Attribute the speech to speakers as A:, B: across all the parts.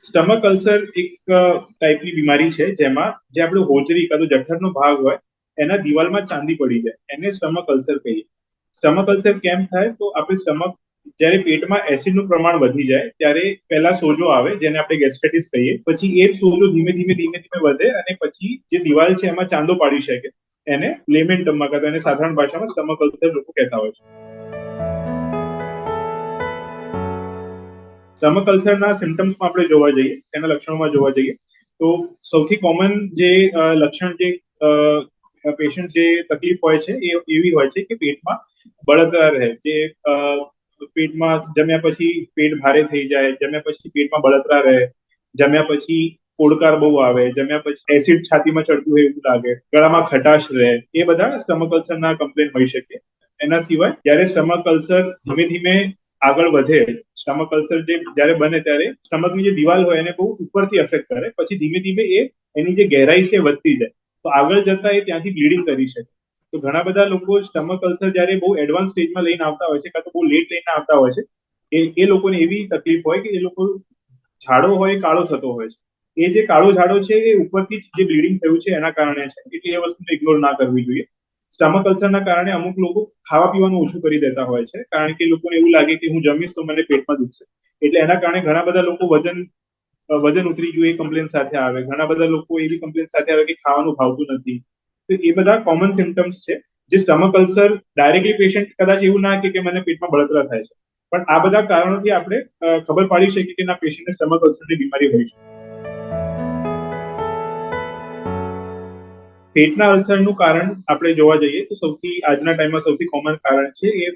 A: Stomach ulcer એક ટાઈપની બીમારી છે જેમાં જે આપણે હોજરી કાં તો જઠરનો ભાગ હોય, એના દિવાલમાં ચાંદી પડી જાય. એને સ્ટમક અલ્સર કહીએ. સ્ટમક અલ્સર કેમ થાય? તો આપણે સ્ટમક જ્યારે પેટમાં એસિડનું પ્રમાણ વધી જાય, ત્યારે પહેલા સોજો આવે, જેને આપણે ગેસ્ટ્રાઇટિસ કહીએ. પછી એ સોજો ધીમે ધીમે ધીમે ધીમે વધે અને પછી જે દિવાલ છે એમાં ચાંદો પાડી શકે. એને લેમેન ટર્મમાં કહેતા એને સાધારણ ભાષામાં સ્ટમક અલ્સર લોકો કહેતા હોય છે. સ્ટમક અલ્સરના સિમ્ટમ્સમાં આપણે જોવા જઈએ, તેના લક્ષણોમાં જોવા જઈએ, તો સૌથી કોમન જે લક્ષણ જે પેશન્ટ જે તકલીફ હોય છે, એ એવી હોય છે કે પેટમાં બળતરા રહે, જે પેટમાં જમ્યા પછી પેટ ભારે થઈ જાય, જમ્યા પછી પેટમાં બળતરા રહે, જમ્યા પછી કોડકાર બહુ આવે, જમ્યા પછી એસિડ છાતીમાં ચડતું હોય એવું લાગે, ગળામાં ખટાશ રહે, એ બધા સ્ટમક અલ્સરના કમ્પ્લેન હોઈ શકે. એના સિવાય જ્યારે સ્ટમક અલ્સર ધીમે ધીમે આગળ વધે સ્ટમક અલ્સર જે જ્યારે બને ત્યારે સ્ટમકની જે દિવાલ હોય એને બહુ ઉપરથી અફેક્ટ કરે, પછી ધીમે ધીમે એ એની જે ગહેરાઈ છે વધતી જાય. તો આગળ જતા એ ત્યાંથી બ્લીડિંગ કરી શકે. તો ઘણા બધા લોકો સ્ટમક અલ્સર જ્યારે બહુ એડવાન્સ સ્ટેજમાં લઈને આવતા હોય છે કાં તો બહુ લેટ લઈને આવતા હોય છે, એ એ લોકોને એવી તકલીફ હોય કે એ લોકો ઝાડો હોય કાળો થતો હોય છે. એ જે કાળો ઝાડો છે એ ઉપરથી જે બ્લીડિંગ થયું છે એના કારણે છે. એટલે એ વસ્તુને ઇગ્નોર ના કરવી જોઈએ. સ્ટમક અલ્સરના કારણે અમુક લોકો ખાવા પીવાનું ઓછું કરી દેતા હોય છે. કારણ કે લોકોને એવું લાગે કે હું જમીશ તો મને પેટમાં દુખશે. એટલે એના કારણે ઘણા બધા લોકો વજન વજન ઉતરી ગયું એ કમ્પ્લેન સાથે આવે. ઘણા બધા લોકો એવી કમ્પ્લેન સાથે આવે કે ખાવાનું ભાવતું નથી. તો એ બધા કોમન સિમ્ટમ્સ છે. જે સ્ટમક અલ્સર ડાયરેક્ટલી પેશન્ટ કદાચ એવું ના કે મને પેટમાં બળતરા થાય છે. પણ આ બધા કારણોથી આપણે ખબર પાડી શકીએ કે ના પેશન્ટને સ્ટમક અલ્સરની બીમારી હોય છે. પેટના અલ્સરનું કારણ આપણે જોવા જઈએ તો સૌથી આજના ટાઈમમાં સૌથી કોમન કારણ છે એ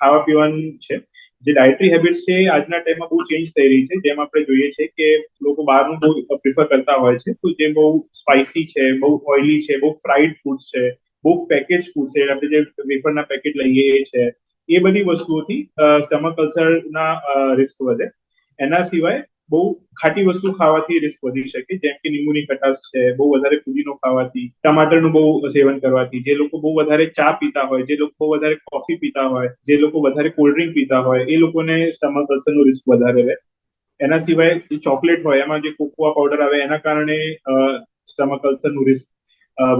A: ખાવા પીવાનું છે. જે ડાયટરી હેબિટ્સ છે આજના ટાઈમમાં બહુ ચેન્જ થઈ રહી છે. જેમ આપણે જોઈએ છે કે લોકો બહારનું બહુ પ્રિફર કરતા હોય છે તો જે બહુ સ્પાઇસી છે, બહુ ઓઇલી છે, બહુ ફ્રાઈડ ફૂડ છે, બહુ પેકેજ ફૂડ છે, આપણે જે વેફરના પેકેટ લઈએ એ છે, એ બધી વસ્તુઓથી સ્ટમક અલ્સરના રિસ્ક વધે. એના સિવાય બહુ ખાટી વસ્તુ ખાવાથી રિસ્ક વધી શકે. જેમ કે લીંબુની ખટાશ છે, બહુ વધારે પુદીનો ખાવાથી, ટમાટરનું બહુ સેવન કરવાથી. જે લોકો બહુ વધારે ચા પીતા હોય, જે લોકો વધારે કોફી પીતા હોય, જે લોકો વધારે કોલ્ડ ડ્રિંક પીતા હોય, એ લોકોને સ્ટમક અલ્સરનું રિસ્ક વધારે રહે. એના સિવાય જે ચોકલેટ હોય, એમાં જે કોકોઆ પાવડર આવે, એના કારણે સ્ટમક અલ્સરનું રિસ્ક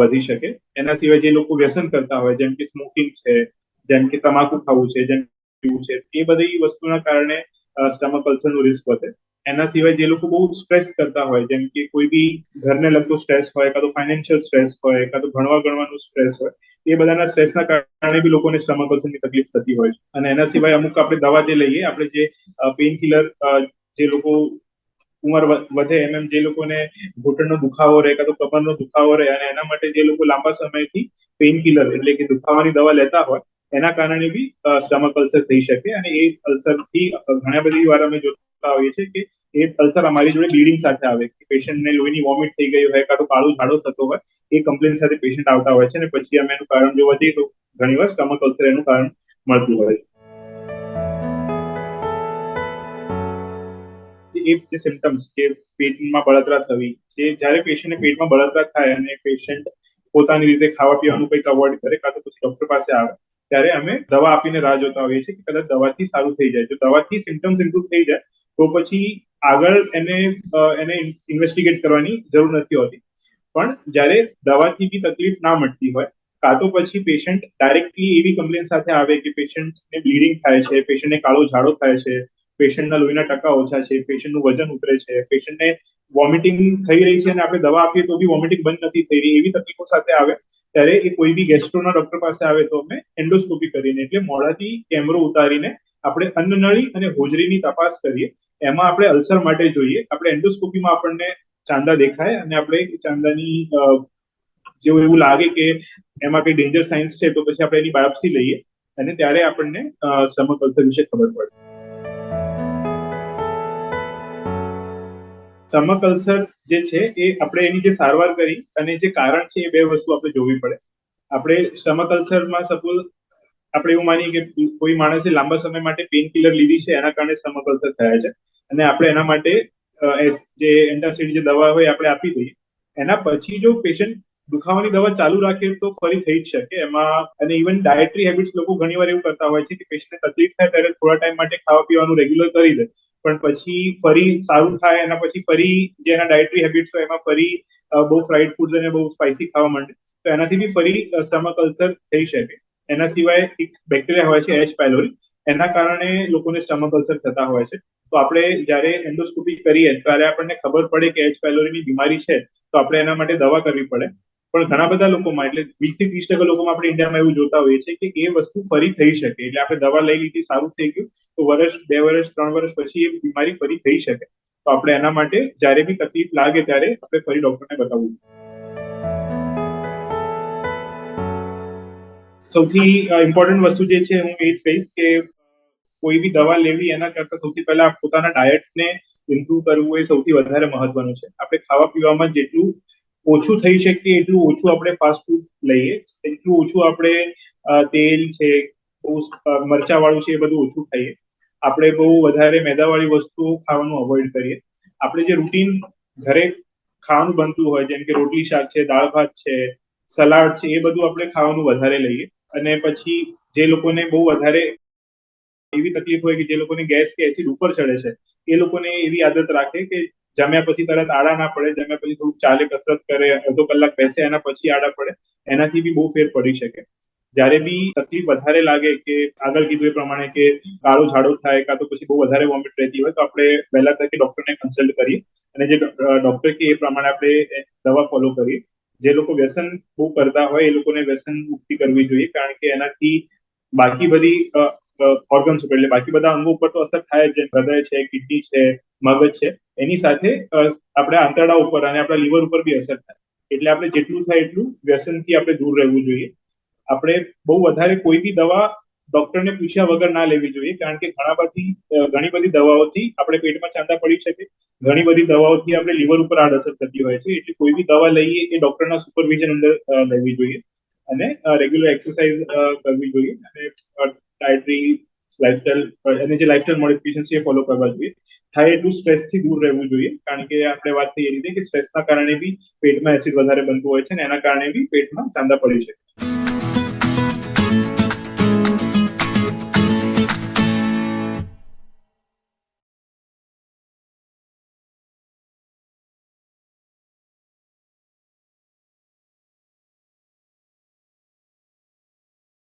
A: વધી શકે. એના સિવાય જે લોકો વ્યસન કરતા હોય, જેમ કે સ્મોકિંગ છે, જેમ કે તમાકુ ખાવું છે, જેમ પીવું છે, એ બધી વસ્તુના કારણે સ્ટમક અલ્સરનું રિસ્ક વધે. એના સિવાય જે લોકો બહુ સ્ટ્રેસ કરતા હોય, જેમ કે કોઈ બી ઘરને લગતો સ્ટ્રેસ હોય, કાં તો ફાઇનાન્શિયલ સ્ટ્રેસ હોય, કાં તો ભણવા ગણવાનું સ્ટ્રેસ હોય, એ બધાના સ્ટ્રેસના કારણે બી લોકોને સ્ટમક અલ્સરની તકલીફ થતી હોય છે. અને એના સિવાય અમુક આપણે દવા જે લઈએ, આપણે જે પેઇન કિલર જે લોકો ઉંમર વધે એમ એમ જે લોકોને ઘૂંટણનો દુખાવો રહે, કાં તો કમરનો દુખાવો રહે, અને એના માટે જે લોકો લાંબા સમયથી પેઇન કિલર એટલે કે દુખાવાની દવા લેતા હોય, એના કારણે બી સ્ટમક અલ્સર થઈ શકે, અને એ અલ્સરથી ઘણા બધી વાર અમે જોતા હોઈએ છીએ કે એ અલ્સર અમારી જોડે બ્લીડિંગ સાથે આવે કે પેશન્ટને લોહીની વોમિટ થઈ ગઈ હોય કાં તો કાળો ઝાડો થતો હોય, એ કમ્પ્લેન સાથે પેશન્ટ આવતા હોય છે અને પછી અમે એનું કારણ જોવા જઈએ તો ઘણી વાર સ્ટમક અલ્સર એનું કારણ મળતું હોય છે. એ જે સિમ્ટમ્સ કે પેટમાં બળતરા થવી, જે જ્યારે પેશન્ટને પેટમાં બળતરા થાય અને પેશન્ટ પોતાની રીતે ખાવા પીવાનું કંઈક અવોઇડ કરે કાં તો પછી ડોક્ટર પાસે આવે, ત્યારે અમે દવા આપીને રાહ જોતા હોઈએ છીએ કે કદાચ દવાથી સારું થઈ જાય. જો દવાથી સિમ્ટમ્સ ઇમ્પ્રુવ થઈ જાય તો પછી આગળ એને એને ઇન્વેસ્ટિગેટ કરવાની જરૂર નથી હોતી. પણ જ્યારે દવાથી બી તકલીફ ના મળતી હોય, કાં તો પછી પેશન્ટ ડાયરેક્ટલી એવી કમ્પ્લેન સાથે આવે કે પેશન્ટને બ્લીડિંગ થાય છે પેશન્ટને કાળો ઝાડો થાય છે પેશન્ટના લોહીના ટકા ઓછા છે પેશન્ટનું વજન ઉતરે છે પેશન્ટને વોમિટિંગ થઈ રહી છે અને આપણે દવા આપીએ તો બી વોમિટિંગ બંધ નથી થઈ રહી, એવી તકલીફો સાથે આવે, ત્યારે એ કોઈ બી ગેસ્ટ્રોના ડોક્ટર પાસે આવે તો અમે એન્ડોસ્કોપી કરીને, એટલે મોઢાથી કેમેરો ઉતારીને આપણે અન્નનળી અને હોજરીની તપાસ કરીએ. એમાં આપણે અલ્સર માટે જોઈએ. આપણે એન્ડોસ્કોપીમાં આપણને ચાંદા દેખાય અને આપણે ચાંદાની જેવું એવું લાગે કે એમાં કઈ ડેન્જર સાઇન્સ છે, તો પછી આપણે એની બાયોપ્સી લઈએ અને ત્યારે આપણને સ્ટમક અલ્સર વિશે ખબર પડે. સ્ટમક અલ્સર જે છે એ આપણે એની જે સારવાર કરી અને જે કારણ છે એ બે વસ્તુ આપણે જોવી પડે. આપણે સ્ટમક અલ્સરમાં સપોઝ આપણે એવું માનીએ કે કોઈ માણસે લાંબા સમય માટે પેઇન કિલર લીધી છે, એના કારણે સ્ટમક અલ્સર થયા છે. અને આપણે એના માટે જે એન્ટાસિડ જે દવા હોય આપણે આપી દઈએ. એના પછી જો પેશન્ટ દુખાવાની દવા ચાલુ રાખે તો ફરી થઈ જ શકે. એમાં, અને ઇવન ડાયટરી હેબિટ્સ લોકો ઘણી વાર એવું કરતા હોય છે કે પેશન્ટને તકલીફ થાય ત્યારે થોડા ટાઈમ માટે ખાવા પીવાનું રેગ્યુલર કરી દે. પણ પછી ફરી સારું થાય, એના પછી ફરી જે એના ડાયટરી હેબિટ્સ હોય એમાં ફરી બહુ ફ્રાઈડ ફૂડ અને બહુ સ્પાઇસી ખાવા માંડે. તો એનાથી બી ફરી સ્ટમક અલ્સર થઈ શકે. એના સિવાય એક બેક્ટેરિયા હોય છે એચ પાયલોરી એના કારણે લોકોને સ્ટમક અલ્સર થતા હોય છે. તો આપણે જ્યારે એન્ડોસ્કોપી કરીએ, ત્યારે આપણને ખબર પડે કે એચ પાયલોરીની બીમારી છે, તો આપણે એના માટે દવા કરવી પડે. પણ ઘણા બધા લોકોમાં, એટલે વીસથી ત્રીસ ટકા લોકોમાં આપણે ઇન્ડિયામાં એવું જોતા હોઈએ છીએ કે એ વસ્તુ ફરી થઈ શકે. એટલે આપણે દવા લઈ લીધી, સારું થઈ ગયું, તો વર્ષ, બે વર્ષ, ત્રણ વર્ષ પછી એ બીમારી ફરી થઈ શકે. તો આપણે એના માટે જ્યારે બી તકલીફ લાગે ત્યારે આપણે ફરી ડોક્ટરને બતાવવું સૌથી ઇમ્પોર્ટન્ટ વસ્તુ જે છે હું એ જ કહીશ કે કોઈ બી દવા લેવી એના કરતા સૌથી પહેલા પોતાના ડાયટને ઇમ્પ્રુવ કરવું એ સૌથી વધારે મહત્વનું છે. આપણે ખાવા પીવામાં જેટલું ઓછું થઈ શકે એટલું ઓછું આપણે ફાસ્ટ ફૂડ લઈએ. એટલું ઓછું આપણે તેલ છે, બહુ મરચા વાળું છે એ બધું ઓછું ખાઈએ. આપણે બહુ વધારે મેદાવાળી વસ્તુઓ ખાવાનું અવોઇડ કરીએ. આપણે જે રૂટીન ઘરે ખાવાનું બનતું હોય, જેમ કે રોટલી શાક છે, દાળ ભાત છે, સલાડ છે, એ બધું આપણે ખાવાનું વધારે લઈએ. અને પછી જે લોકોને બહુ વધારે એવી તકલીફ હોય કે જે લોકોને ગેસ કે એસિડ ઉપર ચડે છે, એ લોકોને એવી આદત રાખે કે જમ્યા પછી તરત આડા ના પડે, જમ્યા પછી થોડુંક ચાલે, કસરત કરે, અડધો કલાક બેસે, એના પછી આડા પડે, એનાથી બી બહુ ફેર પડી શકે. જ્યારે બી તકલીફ વધારે લાગે કે આગળ કીધું એ પ્રમાણે કે કાળો ઝાડો થાય કાં તો પછી બહુ વધારે વોમિટ રહેતી હોય, તો આપણે વહેલા તકે ડોક્ટરને કન્સલ્ટ કરીએ અને જે ડોક્ટર કે એ પ્રમાણે આપણે દવા ફોલો કરીએ. જે લોકો વ્યસન બહુ કરતા હોય, એ લોકોને વ્યસન મુક્તિ કરવી જોઈએ, કારણ કે એનાથી બાકી બધી ઓર્ગન્સ ઉપર, એટલે બાકી બધા અંગો ઉપર તો અસર થાય જેમ હૃદય છે, કિડની છે, મગજ છે. એની સાથે આપણે આંતરડા ઉપર અને આપણા લીવર ઉપર બી અસર થાય. એટલે આપણે જેટલું થાય એટલું વ્યસનથી આપણે દૂર રહેવું જોઈએ. આપણે બહુ વધારે કોઈ બી દવા ડોક્ટરને પૂછ્યા વગર ના લેવી જોઈએ, કારણ કે ઘણા બધી ઘણી બધી દવાઓથી આપણે પેટમાં ચાંદા પડી શકે. ઘણી બધી દવાઓથી આપણે લીવર ઉપર આડઅસર થતી હોય છે. એટલે કોઈ બી દવા લઈએ એ ડોક્ટરના સુપરવિઝન અંદર લેવી જોઈએ અને રેગ્યુલર એક્સરસાઇઝ કરવી જોઈએ. અને ડાયટરી લાઇફસ્ટાઇલ અને જે લાઇફસ્ટાઇલ મોડિફિકેશન છે એ ફોલો કરવા જોઈએ. થાય એટલું સ્ટ્રેસથી દૂર રહેવું જોઈએ, કારણ કે આપણે વાત થઈ એ રીતે કે સ્ટ્રેસના કારણે બી પેટમાં એસિડ વધારે બનતું હોય છે અને એના કારણે બી પેટમાં ચાંદા પડી શકે.